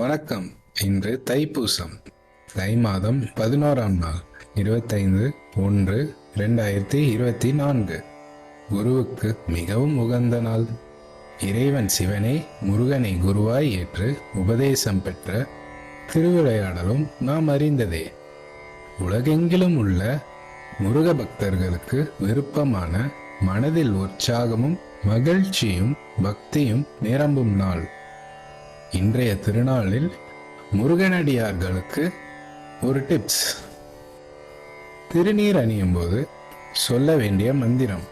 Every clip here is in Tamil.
வணக்கம். இன்று தைப்பூசம். தை மாதம் பதினோராம் நாள் இருபத்தைந்து ஒன்று ரெண்டாயிரத்தி இருபத்தி நான்கு. குருவுக்கு மிகவும் உகந்த நாள். இறைவன் சிவனே முருகனை குருவாய் ஏற்று உபதேசம் பெற்ற திருவிளையாடலும் நாம் அறிந்ததே. உலகெங்கிலும் உள்ள முருக பக்தர்களுக்கு விருப்பமான மனதில் உற்சாகமும் மகிழ்ச்சியும் பக்தியும் நிரம்பும் நாள். இன்றைய திருநாளில் முருகனடியார்களுக்கு ஒரு டிப்ஸ் திருநீர் அணியும் போது சொல்ல வேண்டிய மந்திரம்.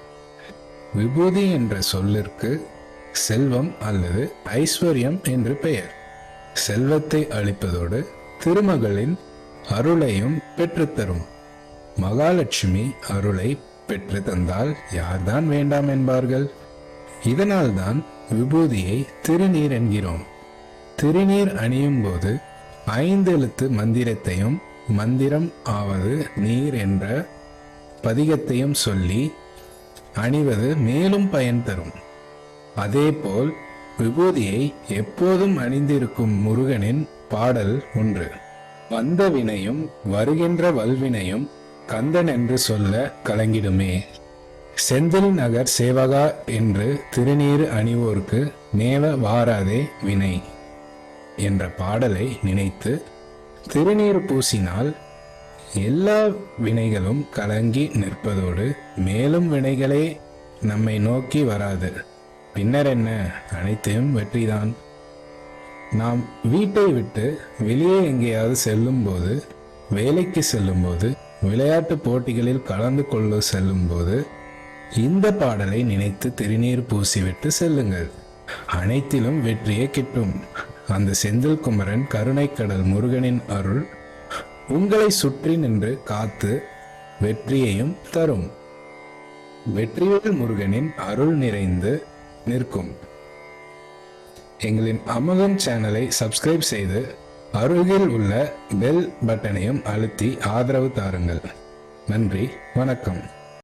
விபூதி என்ற சொல்லிற்கு செல்வம் அல்லது ஐஸ்வர்யம் என்று பெயர். செல்வத்தை அளிப்பதோடு திருமகளின் அருளையும் பெற்றுத்தரும் மகாலட்சுமி அருளை பெற்று தந்தால் யார்தான் வேண்டாம் என்பார்கள்? இதனால்தான் விபூதியை திருநீர் என்கிறோம். திருநீர் அணியும் போது ஐந்து எழுத்து மந்திரத்தையும் மந்திரம் ஆவது நீர் என்ற பதிகத்தையும் சொல்லி அணிவது மேலும் பயன் தரும். அதேபோல் விபூதியை எப்போதும் அணிந்திருக்கும் முருகனின் பாடல் ஒன்று. வந்த வினையும் வருகின்ற வல்வினையும் கந்தன் என்று சொல்ல கலங்கிடுமே. செந்தில் நகர் சேவகா என்று திருநீறு அணிவோர்க்கு நேவ வாராதே வினை. என்ற பாடலை நினைத்து திருநீர் பூசினால் எல்லா வினைகளும் கலங்கி நிற்பதோடு மேலும் வினைகளே நம்மை நோக்கி வராது. பின்னர் என்ன? அனைத்தையும் வெற்றிதான். நாம் வீட்டை விட்டு வெளியே எங்கேயாவது செல்லும்போது வேலைக்கு செல்லும்போது விளையாட்டு போட்டிகளில் கலந்து கொள்ள செல்லும்போது இந்த பாடலை நினைத்து திருநீர் பூசிவிட்டு செல்லுங்கள். அனைத்திலும் வெற்றியே கிட்டும். அந்த செந்தில் குமரன் கருணைக்கடல் முருகனின் அருள் உங்களை சுற்றி நின்று காத்து வெற்றியையும் தரும். வெற்றிவேல் முருகனின் அருள் நிறைந்து நிற்கும். எங்களின் அமகம் சேனலை சப்ஸ்கிரைப் செய்து அருகில் உள்ள பெல் பட்டனையும் அழுத்தி ஆதரவு தாருங்கள். நன்றி வணக்கம்.